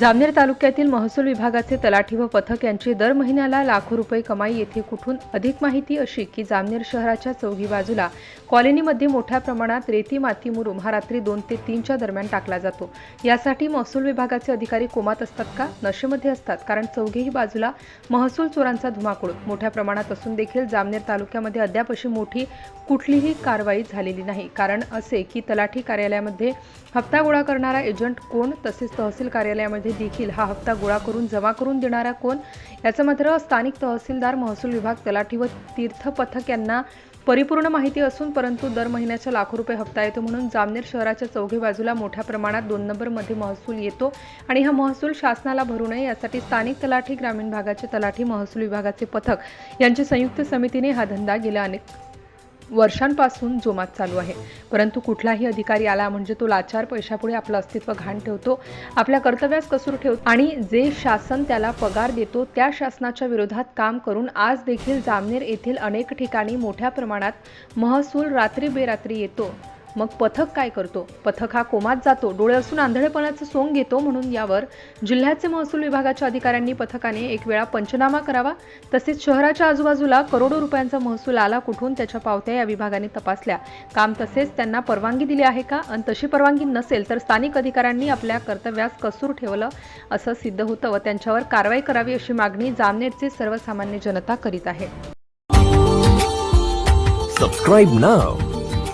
जामनेर तालुक्यातील महसूल विभागाचे तलाठी व पथक यांची दर महिन्याला लाखो रुपये कमाई येथे कुठून अधिक माहिती अशी की जामनेर शहराच्या चौघी बाजूला कॉलनीमध्ये मोठ्या प्रमाणात रेती माती मुरुम हा रात्री दोन ते तीनच्या दरम्यान टाकला जातो. यासाठी महसूल विभागाचे अधिकारी कोमात असतात का? नशेमध्ये असतात कारण चौघेही बाजूला महसूल चोरांचा धुमाकूळ. मोठ्या प्रमाणात असून देखील जामनेर तालुक्यामध्ये अद्याप अशी मोठी कुठलीही कारवाई झालेली नाही. कारण असे की तलाठी कार्यालयामध्ये हप्ता गोळा करणारा एजंट कोण तसेच तहसील कार्यालयामध्ये देखील हा हप्ता गोळा करून जमा करून देणारा कोण? याचं मात्र स्थानिक तहसीलदार महसूल विभाग तलाठी व तीर्थ पथक यांना परिपूर्ण माहिती असून परंतु दर महिन्याच्या लाखो रुपये हप्ता येतो म्हणून जामनेर शहराच्या चौघे बाजूला मोठ्या प्रमाणात दोन नंबरमध्ये महसूल येतो आणि हा महसूल शासनाला भरू नये यासाठी स्थानिक तलाठी ग्रामीण भागाचे तलाठी महसूल विभागाचे पथक यांची संयुक्त समितीने हा धंदा गेल्या अनेक वर्षांपासून जोमात चालू आहे. परंतु कुठलाही अधिकारी आला म्हणजे तो लाचार पैशापुढे आपलं अस्तित्व घाण ठेवतो आपल्या कर्तव्यास कसूर ठेवतो आणि जे शासन त्याला पगार देतो त्या शासनाच्या विरोधात काम करून आज देखील जामनेर येथील अनेक ठिकाणी मोठ्या प्रमाणात महसूल रात्री बेरात्री येतो. मग पथक काय करतो? पथक हा कोमात जातो. डोळे असून आंधळेपणाचं सोंग घेतो म्हणून यावर जिल्ह्याचे महसूल विभागाच्या अधिकाऱ्यांनी पथकाने एक वेळा पंचनामा करावा. तसेच शहराच्या आजूबाजूला करोडो रुपयांचा महसूल आला कुठून त्याच्या पावत्या या विभागाने तपासल्या. काम तसेच त्यांना परवानगी दिली आहे का? आणि तशी परवानगी नसेल तर स्थानिक अधिकाऱ्यांनी आपल्या कर्तव्यास कसूर ठेवलं असं सिद्ध होतं व त्यांच्यावर कारवाई करावी अशी मागणी जामनेरचे सर्वसामान्य जनता करीत आहे. Subscribe now